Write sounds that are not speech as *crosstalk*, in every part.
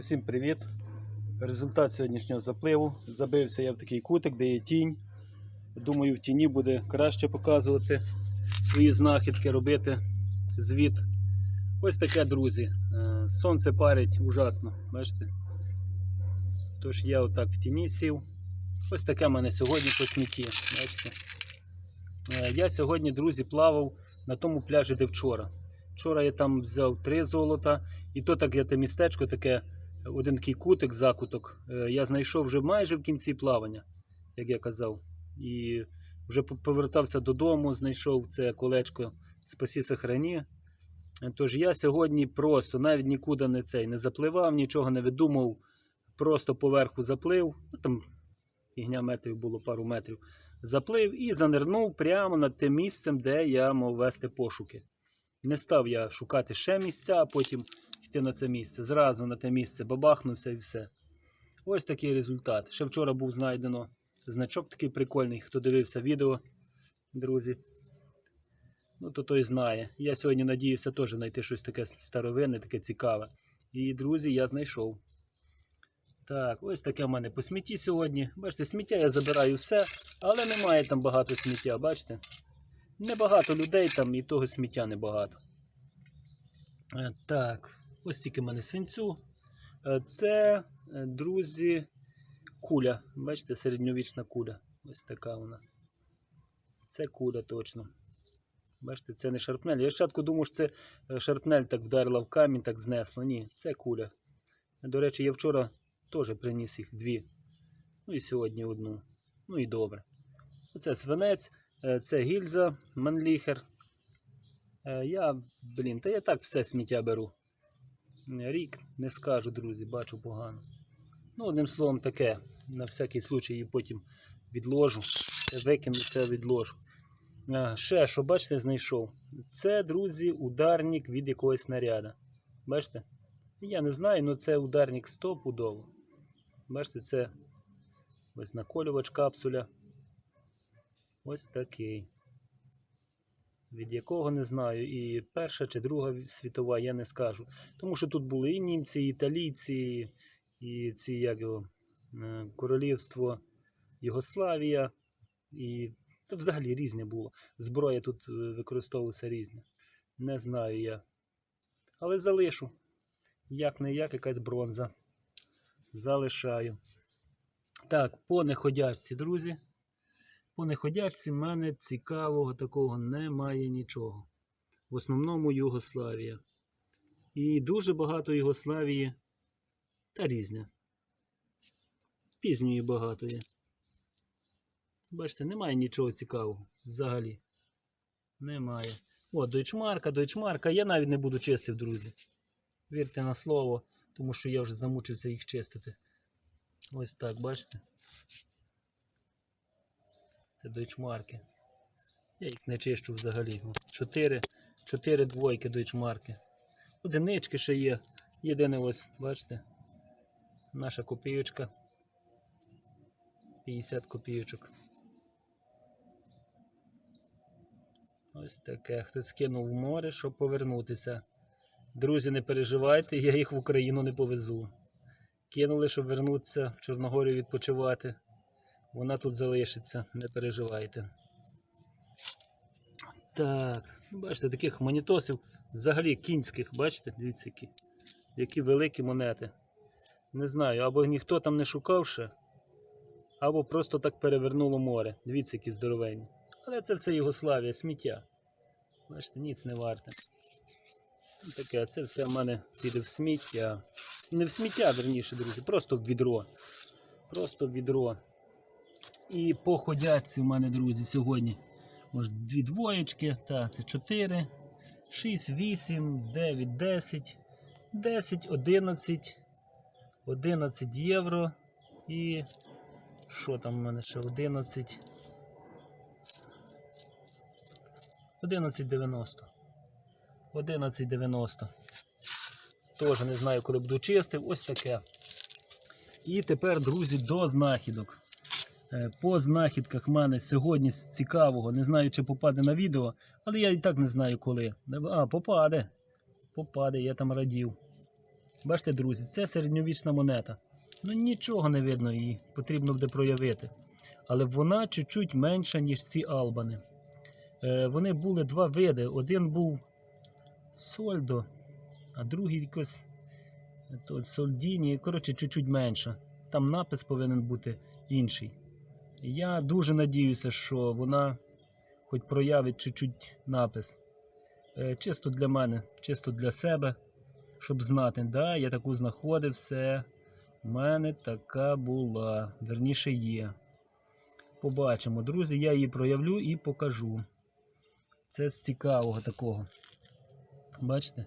Усім привіт! Результат сьогоднішнього запливу. Забився я в такий кутик, де є тінь. Думаю, в тіні буде краще показувати свої знахідки, робити звіт. Ось таке, друзі. Е, Сонце парить ужасно, бачите? Тож я отак в тіні сів. Ось таке в мене сьогодні по смітті. Бачите? Е, Я сьогодні, друзі, плавав на тому пляжі, де вчора. Вчора я там взяв три золота, і то таке те містечко, таке один такий кутик, закуток. е, Я знайшов вже майже в кінці плавання, як я казав. І вже повертався додому, знайшов це колечко Спасі сохрані. Тож я сьогодні просто навіть нікуди не цей не запливав, нічого не видумав, просто поверху заплив. Ну, там фігня метрів було пару метрів. Заплив і занирнув прямо над тим місцем, де я мав вести пошуки. Не став я шукати ще місця, а потім йти на це місце. Зразу на те місце бабахнувся і все. Ось такий результат. Ще вчора був знайдено значок такий прикольний, хто дивився відео, друзі. Ну, то той знає. Я сьогодні надіюся теж знайти щось таке старовинне, таке цікаве. І, друзі, я знайшов. Так, ось таке в мене по смітті сьогодні. Бачите, сміття я забираю все, але немає там багато сміття, бачите? Небагато людей там і того сміття небагато. Е, Так, ось тільки в мене свинцю. Е, Це, е, друзі, куля. Бачите, середньовічна куля. Ось така вона. Це куля точно. Бачите, це не шарпнель. Я спочатку думав, що це е, шарпнель так вдарила в камінь, так знесло. Ні, це куля. До речі, я вчора теж приніс їх дві. Ну і сьогодні одну. Ну і добре. Оце свинець, це гільза, манліхер. Я, блін, та я так все сміття беру. Е, Рік не скажу, друзі, бачу погано. Ну, одним словом, таке. На всякий случай її потім відложу. Викину, це відложу. Ще, що бачите, знайшов. Це, друзі, ударник від якогось снаряда. Бачите? Я не знаю, але це ударник стопудово. Бачите, це ось наколювач капсуля. Ось такий. Від якого не знаю, і Перша чи Друга світова, я не скажу. Тому що тут були і німці, і італійці, і ці як його, е, королівство Югославія, і та взагалі різне було. Зброя тут е, використовувалася різна. Не знаю я. Але залишу. Як не як якась бронза. Залишаю. Так, по неходячці, друзі. По неходячці в мене цікавого такого немає нічого. В основному Югославія. І дуже багато Югославії та різне. Пізньої багато є. Бачите, немає нічого цікавого взагалі. Немає. О, дойчмарка, дойчмарка. Я навіть не буду чистив, друзі. Вірте на слово, тому що я вже замучився їх чистити. Ось так, бачите? Це дойчмарки. Я їх не чищу взагалі. Чотири, чотири двойки дойчмарки. Одинички ще є. Єдине ось, бачите? Наша копійочка. 50 копійочок. Ось таке. Хтось кинув в море, щоб повернутися. Друзі, не переживайте, я їх в Україну не повезу. Кинули, щоб вернутися в Чорногорію відпочивати. Вона тут залишиться, не переживайте. Так, ну, бачите, таких монітосів взагалі кінських, бачите, дивіться, які, які великі монети. Не знаю, або ніхто там не шукав ще, або просто так перевернуло море. Дивіться, які здоровенні. Але це все Югославія, сміття. Бачите, ніц не варте. Ну, Таке, це все в мене піде в сміття. Не в сміття, верніше, друзі, просто в відро. Просто в відро. І по ходячці в мене, друзі, сьогодні. Може, дві двоєчки. Так, це 4, 6, 8, 9, 10, 10, 11, 11 євро. І що там в мене ще? 11. 11,90. 11,90. Теж не знаю, коли буду чистив. Ось таке. І тепер, друзі, до знахідок. Е, По знахідках в мене сьогодні цікавого. Не знаю, чи попаде на відео, але я і так не знаю коли. А, попаде. Попаде, я там радів. Бачите, друзі, це середньовічна монета. Ну нічого не видно її, потрібно буде проявити. Але вона чуть-чуть менша, ніж ці албани. Е, вони були два види. Один був Сольдо, а другий якось е, Сольдіні. Коротше, чуть-чуть менша. Там напис повинен бути інший. Я дуже надіюся, що вона хоч проявить чуть-чуть напис. Е, Чисто для мене, чисто для себе, щоб знати, да, я таку знаходив, все. У мене така була, верніше є. Побачимо, друзі, я її проявлю і покажу. Це з цікавого такого. Бачите?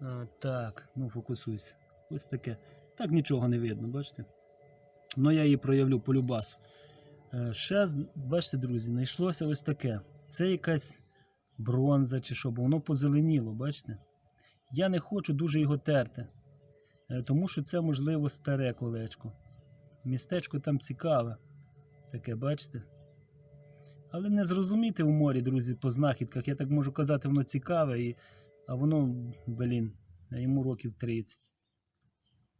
А, так, ну фокусуйся. Ось таке. Так нічого не видно, бачите? Ну я її проявлю по любасу. Е, Ще, бачите, друзі, знайшлося ось таке. Це якась бронза чи що, бо воно позеленіло, бачите? Я не хочу дуже його терти, е, тому що це, можливо, старе колечко. Містечко там цікаве. Таке, бачите? Але не зрозуміти у морі, друзі, по знахідках. Я так можу казати, воно цікаве, і... а воно, блін, йому років 30.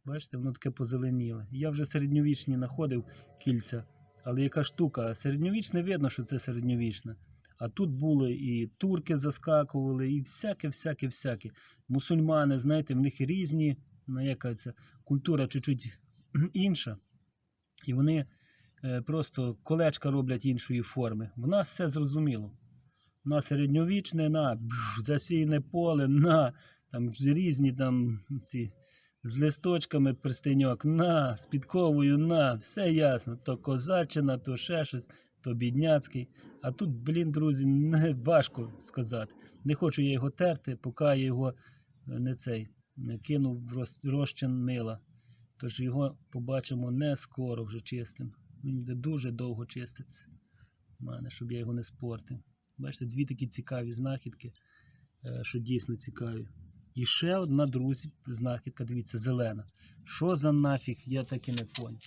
Бачите, воно таке позеленіле. Я вже середньовічні знаходив кільця, але яка штука? Середньовічне видно, що це середньовічне. А тут були і турки заскакували, і всяке, всяке, всяке. Мусульмани, знаєте, в них різні, ну, яка це культура чуть-чуть *clears throat* інша. І вони е, просто колечка роблять іншої форми. В нас все зрозуміло. У нас середньовічне, на бж, засіяне поле, на там різні там ті, з листочками перстеньок, на, з підковою, на, все ясно. То козачина, то ще щось, то бідняцький. А тут, блін, друзі, не важко сказати. Не хочу я його терти, поки я його е, не цей не кинув в роз- розчин мила. Тож його побачимо не скоро вже чистим. Він буде дуже довго чиститься. Мене, щоб я його не спортив. Бачите, дві такі цікаві знахідки, е, що дійсно цікаві. І ще одна, друзі, знахідка, дивіться, зелена. Що за нафіг, я так і не поняв.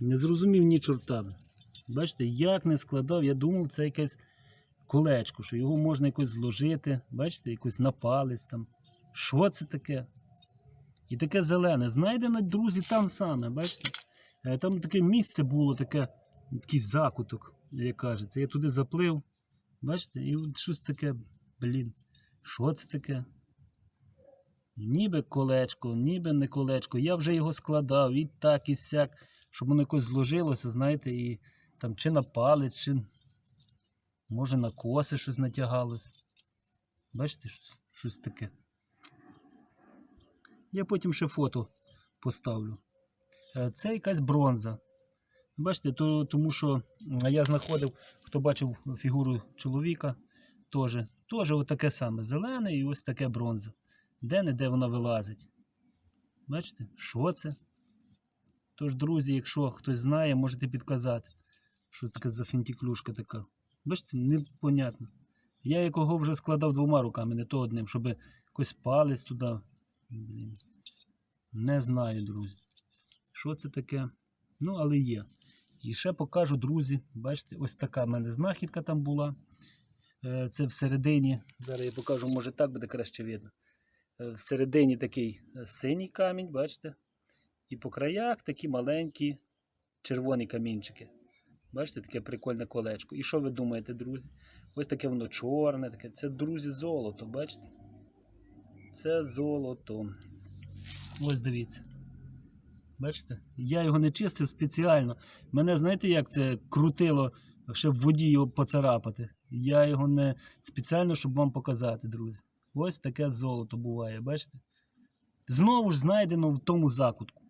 Не зрозумів ні чорта. Бачите, як не складав, я думав, це якесь колечко, що його можна якось зложити, бачите, якось на палець там. Що це таке? І таке зелене. Знайдено, друзі, там саме, бачите? Е, Там таке місце було, таке, такий закуток, як кажеться. Я туди заплив. Бачите? І от щось таке, блін, що це таке? Ніби колечко, ніби не колечко. Я вже його складав і так, і сяк, щоб воно якось зложилося, знаєте, і там чи на палець, чи може на коси щось натягалось. Бачите, щось, щось таке. Я потім ще фото поставлю. Е, Це якась бронза. Бачите, то, тому що я знаходив, хто бачив фігуру чоловіка, теж, теж отаке саме зелене і ось таке бронза. Де-не-де вона вилазить. Бачите, що це? Тож, друзі, якщо хтось знає, можете підказати, що таке за фінтіклюшка така. Бачите, непонятно. Я якого вже складав двома руками, не то одним, щоб якось палець туди. Блін. Не знаю, друзі. Що це таке? Ну, але є. І ще покажу, друзі. Бачите, ось така в мене знахідка там була. Е, Це всередині. Зараз я покажу, може так буде краще видно. Е, Всередині такий е, синій камінь, бачите? І по краях такі маленькі червоні камінчики. Бачите, таке прикольне колечко. І що ви думаєте, друзі? Ось таке воно чорне, таке. Це, друзі, золото, бачите? Це золото. Ось дивіться. Бачите? Я його не чистив спеціально. Мене, знаєте, як це крутило, щоб в воді його поцарапати. Я його не спеціально, щоб вам показати, друзі. Ось таке золото буває, бачите? Знову ж знайдено в тому закутку.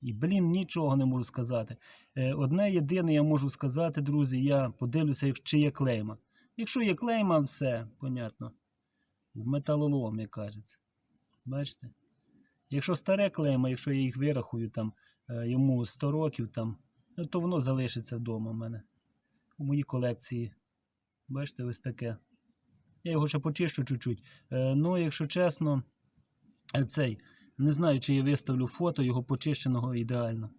І, блін, нічого не можу сказати. Е, Одне єдине я можу сказати, друзі, я подивлюся, чи є клейма. Якщо є клейма, все, понятно. В металолом, як кажеться. Бачите? Якщо старе клейма, якщо я їх вирахую, там, е, йому 100 років, там, е, то воно залишиться вдома в мене. У моїй колекції. Бачите, ось таке. Я його ще почищу чуть-чуть. Е, ну, якщо чесно, цей. Не знаю, чи я виставлю фото його почищеного ідеально.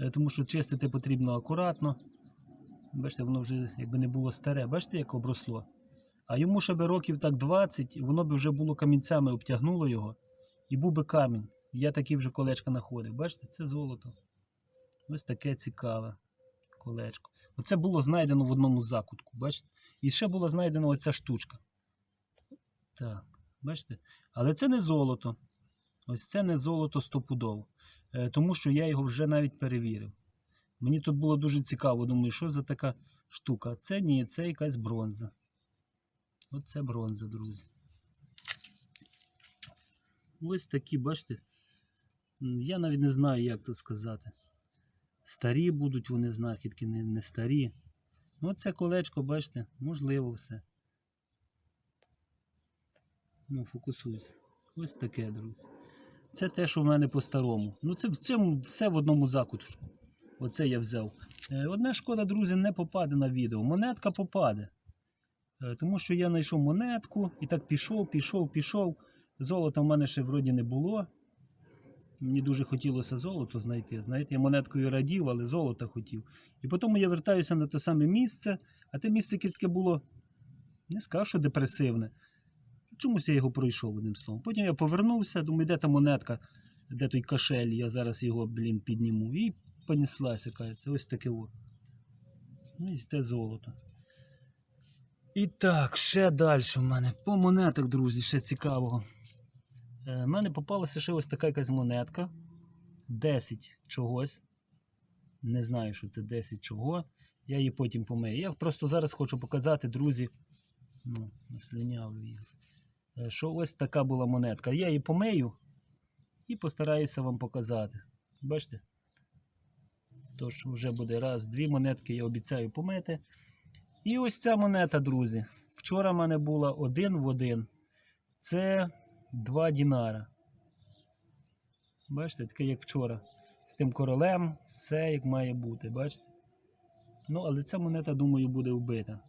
Е, Тому що чистити потрібно акуратно. Бачите, воно вже якби не було старе. Бачите, як обросло. А йому ще би років так 20, і воно б вже було камінцями обтягнуло його, і був би камінь. Я такі вже колечка знаходив. Бачите, це золото. Ось таке цікаве колечко. Оце було знайдено в одному закутку, бачите? І ще була знайдена оця штучка. Так, бачите? Але це не золото. Ось це не золото стопудово. Е, тому що я його вже навіть перевірив. Мені тут було дуже цікаво. Думаю, що за така штука. Це ні, це якась бронза. Оце бронза, друзі. Ось такі, бачите. Я навіть не знаю, як то сказати. Старі будуть вони знахідки, не, не старі. Ну, це колечко, бачите, можливо все. Ну, фокусуйся. Ось таке, друзі. Це те, що в мене по-старому. Ну, це в цьому все в одному закутку. Оце я взяв. Е, Одне шкода, друзі, не попаде на відео. Монетка попаде. Е, Тому що я знайшов монетку і так пішов, пішов, пішов. Золота в мене ще вроді не було. Мені дуже хотілося золото знайти. Знаєте, я монеткою радів, але золота хотів. І потім я вертаюся на те саме місце, а те місце яке було, не скажу, що депресивне. Чомусь я його пройшов одним словом. Потім я повернувся, думаю, де та монетка, де той кашель, я зараз його, блін, підніму. І понеслася, кається. Ось таке о. Ну і те золото. І так, ще далі в мене. По монетах, друзі, ще цікавого. Е, в мене попалася ще ось така якась монетка. 10 чогось. Не знаю, що це 10 чого. Я її потім помию. Я просто зараз хочу показати, друзі. Ну, наслюнявлю її. Е, Що ось така була монетка. Я її помию і постараюся вам показати. Бачите? Тож вже буде раз, дві монетки, я обіцяю помити. І ось ця монета, друзі. Вчора в мене була один в один. Це 2 дінара. Бачите, таке як вчора. З тим королем, все як має бути, бачите? Ну, але ця монета, думаю, буде вбита.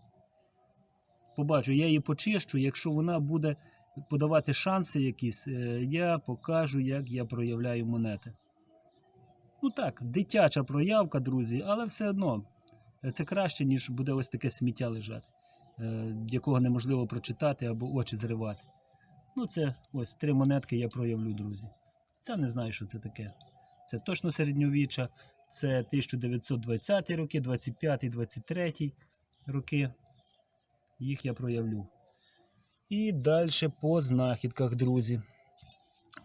Побачу, я її почищу. Якщо вона буде подавати шанси якісь, е, я покажу, як я проявляю монети. Ну так, дитяча проявка, друзі, але все одно е, це краще, ніж буде ось таке сміття лежати, е, якого неможливо прочитати або очі зривати. Ну, це ось три монетки я проявлю, друзі. Це не знаю, що це таке. Це точно середньовіччя, це 1920 роки, 25, 23 роки. Їх я проявлю. І далі по знахідках, друзі.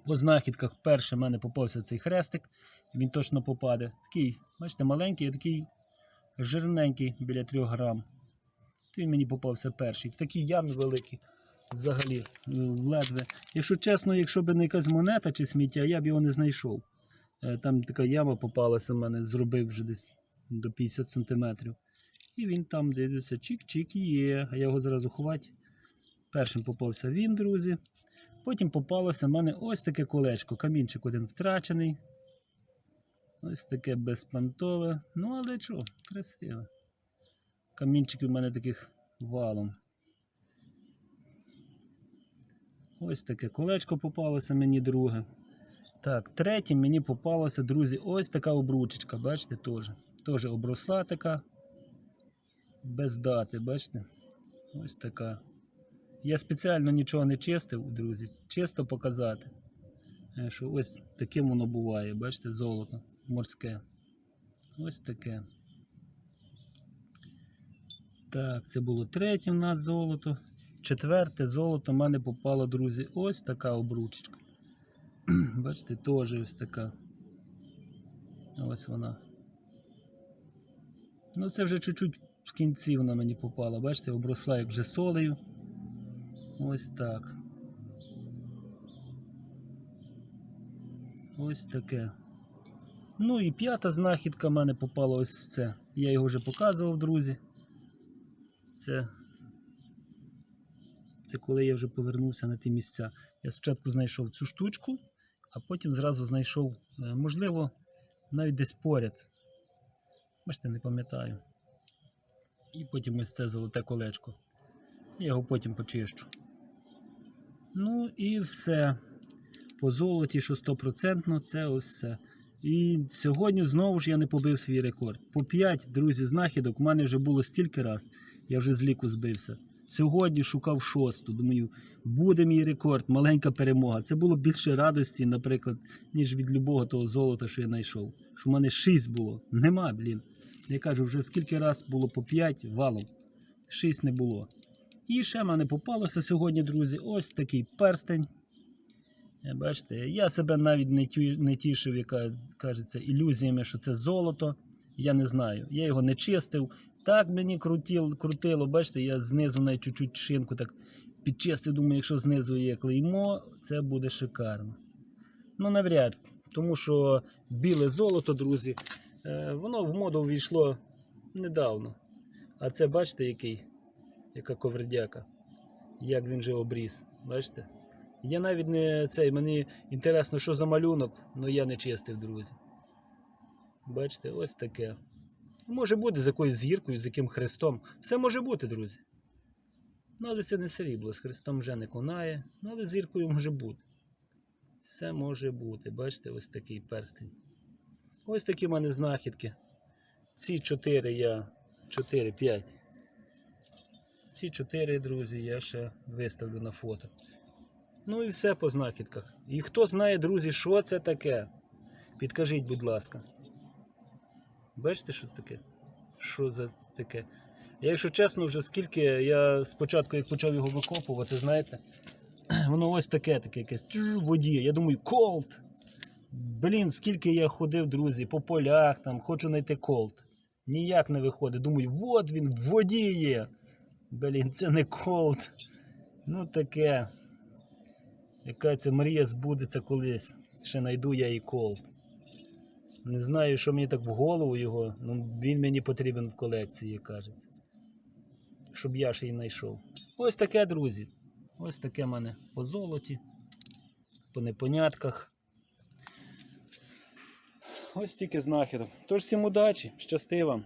По знахідках перше в мене попався цей хрестик. Він точно попаде. Такий, бачите, маленький, такий жирненький біля 3 грам. Він мені попався перший. В такій ямі великій взагалі е, ледве. Якщо чесно, якщо б не якась монета чи сміття, я б його не знайшов. Е, Там така яма попалася в мене, зробив вже десь до 50 сантиметрів. І він там дивиться, чик-чик є. А я його зразу ховати. Першим попався він, друзі. Потім попалося в мене ось таке колечко. Камінчик один втрачений. Ось таке безпантове. Ну, але що, красиве. Камінчиків в мене таких валом. Ось таке колечко попалося мені друге. Так, третім мені попалося, друзі, ось така обручечка, бачите, теж. Теж обросла така. Без дати, бачите? Ось така. Я спеціально нічого не чистив, друзі. Чисто показати. е, Що ось таким воно буває, бачите, золото морське. Ось таке. Так, це було третє в нас золото. Четверте золото в мене попало, друзі, ось така обручечка. *clears throat* Бачите, теж ось така. Ось вона. Ну, це вже чуть-чуть в кінці вона мені попала. Бачите, обросла як вже солею. Ось так. Ось таке. Ну і п'ята знахідка в мене попала ось це. Я його вже показував, друзі. Це це коли я вже повернувся на ті місця. Я спочатку знайшов цю штучку, а потім зразу знайшов, е, можливо, навіть десь поряд. Бачите, не пам'ятаю. І потім ось це золоте колечко. Я його потім почищу. Ну і все. По золоті, що 100%, це ось все. І сьогодні знову ж я не побив свій рекорд. По 5, друзі, знахідок у мене вже було стільки раз. Я вже з ліку збився. Сьогодні шукав шосту. Думаю, буде мій рекорд, маленька перемога. Це було більше радості, наприклад, ніж від любого того золота, що я знайшов. Що в мене шість було. Нема, блін. Я кажу, вже скільки раз було по п'ять валом. Шість не було. І ще мене попалося сьогодні, друзі, ось такий перстень. Е, Бачите, я себе навіть не, тішив, яка кажеться, ілюзіями, що це золото. Я не знаю. Я його не чистив. Так мені крутило, крутило, бачите, я знизу навіть чуть-чуть шинку так підчистив. Думаю, якщо знизу є клеймо, це буде шикарно. Ну, навряд. Тому що біле золото, друзі, е, воно в моду ввійшло недавно. А це бачите, який, яка ковердяка. Як він же обріз. Бачите? Я навіть не цей, мені інтересно, що за малюнок, але я не чистив, друзі. Бачите, ось таке. Може бути з якоюсь зіркою, з яким хрестом. Все може бути, друзі. Ну, але це не срібло, з хрестом вже не конає, ну, але зіркою може бути. Все може бути. Бачите, ось такий перстень. Ось такі в мене знахідки. Ці чотири я. 4-5. Ці чотири, друзі, я ще виставлю на фото. Ну і все по знахідках. І хто знає, друзі, що це таке? Підкажіть, будь ласка. Бачите, що таке? Що за таке? Я, якщо чесно, вже скільки я спочатку, як почав його викопувати, знаєте, *clears throat* воно ось таке, таке якесь в воді. Я думаю, колд. Блін, скільки я ходив, друзі, по полях, там, хочу знайти колд. Ніяк не виходить. Думаю, от він в воді є. Блін, це не колд. Ну таке. Яка ця мрія збудеться колись. Ще знайду я і колд. Не знаю, що мені так в голову його, ну він мені потрібен в колекції, кажеться. Щоб я ще й знайшов. Ось таке, друзі. Ось таке в мене по золоті, по непонятках. Ось тільки знахідок. Тож всім удачі, щасти вам.